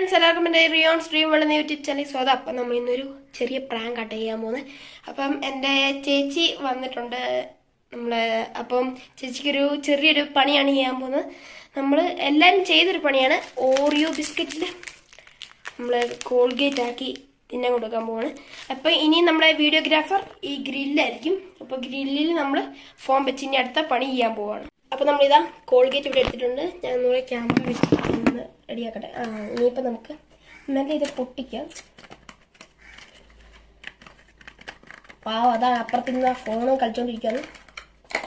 Friends എല്ലാവർക്കും എന്റെ റിയോൺ സ്ട്രീം വെള്ളുന്ന യൂട്യൂബ് ചാനൽ സ്വാഗതം. അപ്പം നമ്മൾ ഇന്നൊരു ചെറിയ പ്രാങ്ക് കട്ട് ചെയ്യാൻ പോകുന്നത്. അപ്പം എന്റെ ചേച്ചി വന്നിട്ടുണ്ട്. നമ്മൾ അപ്പം ചേച്ചിക്കൊരു ചെറിയൊരു പണിയാണ് ചെയ്യാൻ പോകുന്നത്. നമ്മൾ എല്ലാവരും ചെയ്തൊരു പണിയാണ്. ഓറിയോ ബിസ്ക്കറ്റിൽ നമ്മൾ കോൾഗേറ്റ് ആക്കി തിന്നാൻ കൊടുക്കാൻ പോവാണ്. അപ്പം ഇനി നമ്മുടെ വീഡിയോഗ്രാഫർ ഈ ഗ്രില്ലായിരിക്കും അപ്പോൾ ഗ്രില്ലിൽ നമ്മൾ ഫോം വെച്ച് ഇനി അടുത്ത പണി ചെയ്യാൻ പോവാണ്. അപ്പോൾ നമ്മളിതാ കോൾഗേറ്റ് ഇവിടെ എടുത്തിട്ടുണ്ട്. ഞാൻ ഒന്നുകൂടെ ക്യാമറ വെച്ച് ഒന്ന് റെഡിയാക്കട്ടെ ആ ഇനിയിപ്പോൾ നമുക്ക് നല്ല ഇത് പൊട്ടിക്കാം. പാവ അതാണ് അപ്പുറത്ത് നിന്ന് ഫോണും കളിച്ചോണ്ടിരിക്കുകയാണ്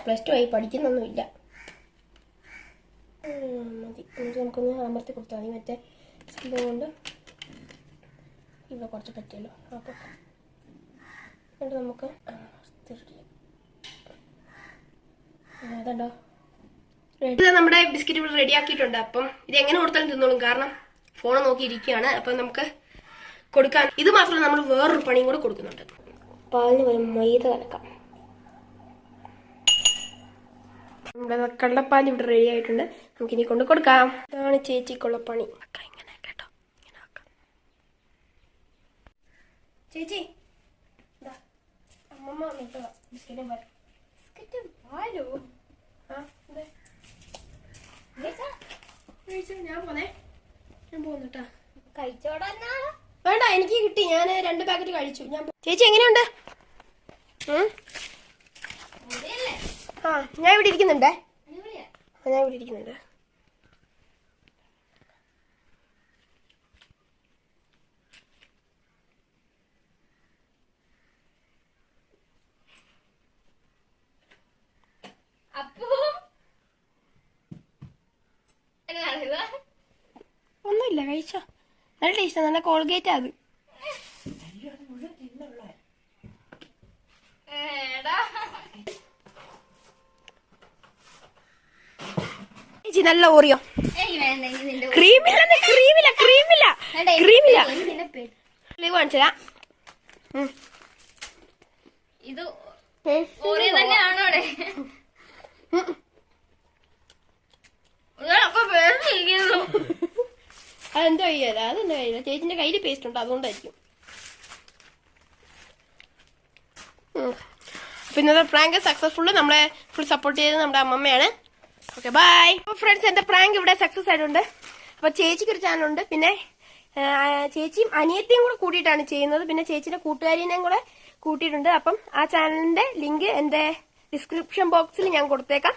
പ്ലസ് ടു ആയി പഠിക്കുന്നൊന്നുമില്ല. മതി. എന്നിട്ട് നമുക്കൊന്ന് അമർത്തി കൊടുത്താൽ മതി. മറ്റേ സ്കില്ലും കൊണ്ട് ഇവിടെ കുറച്ച് പറ്റിയല്ലോ. അപ്പോൾ എന്നിട്ട് നമുക്ക് അതുണ്ടോ ഇത് നമ്മുടെ ബിസ്ക്കറ്റ് ഇവിടെ റെഡി ആക്കിയിട്ടുണ്ട്. അപ്പം ഇത് എങ്ങനെ കൊടുത്താലും തിന്നോളും. കാരണം ഫോൺ നോക്കിയിരിക്കുകയാണ് അപ്പം നമുക്ക് കൊടുക്കാൻ ഇത് മാത്രമല്ല നമ്മൾ വേറൊരു പണിയും കൂടെ കൊടുക്കുന്നുണ്ട്. പാലിന് വരും മൈദ കലക്കാം. നമ്മുടെ കള്ളപ്പാൽ ഇവിടെ റെഡി ആയിട്ടുണ്ട്. നമുക്കിനി കൊണ്ട് കൊടുക്കാം. ഇതാണ് ചേച്ചിക്കുള്ള പണി. ഇങ്ങനെ കേട്ടോ. ഇങ്ങനെ ആക്കാം. ചേച്ചി അമ്മമ്മ ബിസ്ക്കറ്റും ബിസ്ക്കറ്റും പാലോ. ആ ഞാൻ പോന്നേ. ഞാൻ വേണ്ട എനിക്ക് കിട്ടി. ഞാൻ രണ്ട് പാക്കറ്റ് കഴിച്ചു. ഞാൻ ചേച്ചി എങ്ങനെയുണ്ട്? ആ ഞാൻ ഇവിടെ ഇരിക്കുന്നുണ്ടേ. ഞാൻ ഇവിടെ ഇരിക്കുന്നുണ്ട് അപ്പോ എന്നാണിത്? ഒന്നുമില്ല കഴിച്ചോ. നല്ല ടേസ്റ്റ് നല്ല കോൾഗേറ്റ് അത്. ചേച്ചി നല്ല ഓറിയോ ക്രീമില്ല ക്രീമില്ല ക്രീമില്ല ക്രീമില്ല ലീവ് കാണിച്ചതാ ഇത് ഓറിയോ തന്നെയാണോ അവിടെ ഇതാ, അപ്പൊ പേടിച്ചിരിക്കുന്നു. അതെന്തോ ചെയ്യല അതെന്തോ കഴിയില്ല ചേച്ചിന്റെ കയ്യിൽ പേസ്റ്റ് ഉണ്ട് അതുകൊണ്ടായിരിക്കും. പിന്നെ പ്രാങ്ക് സക്സസ്ഫുൾ നമ്മളെ ഫുൾ സപ്പോർട്ട് ചെയ്തത് നമ്മുടെ അമ്മമ്മയാണ്. ഓക്കെ ബൈ അപ്പോൾ ഫ്രണ്ട്സ് എന്റെ പ്രാങ്ക് ഇവിടെ സക്സസ് ആയിട്ടുണ്ട്. അപ്പൊ ചേച്ചിക്ക് ഒരു ചാനലുണ്ട് പിന്നെ ചേച്ചിയും അനിയത്തിയും കൂടെ കൂട്ടിയിട്ടാണ് ചെയ്യുന്നത്. പിന്നെ ചേച്ചിയുടെ കൂട്ടുകാരിനെയും കൂടെ കൂട്ടിയിട്ടുണ്ട്. അപ്പം ആ ചാനലിന്റെ ലിങ്ക് എന്റെ ഡിസ്ക്രിപ്ഷൻ ബോക്സിൽ ഞാൻ കൊടുത്തേക്കാം.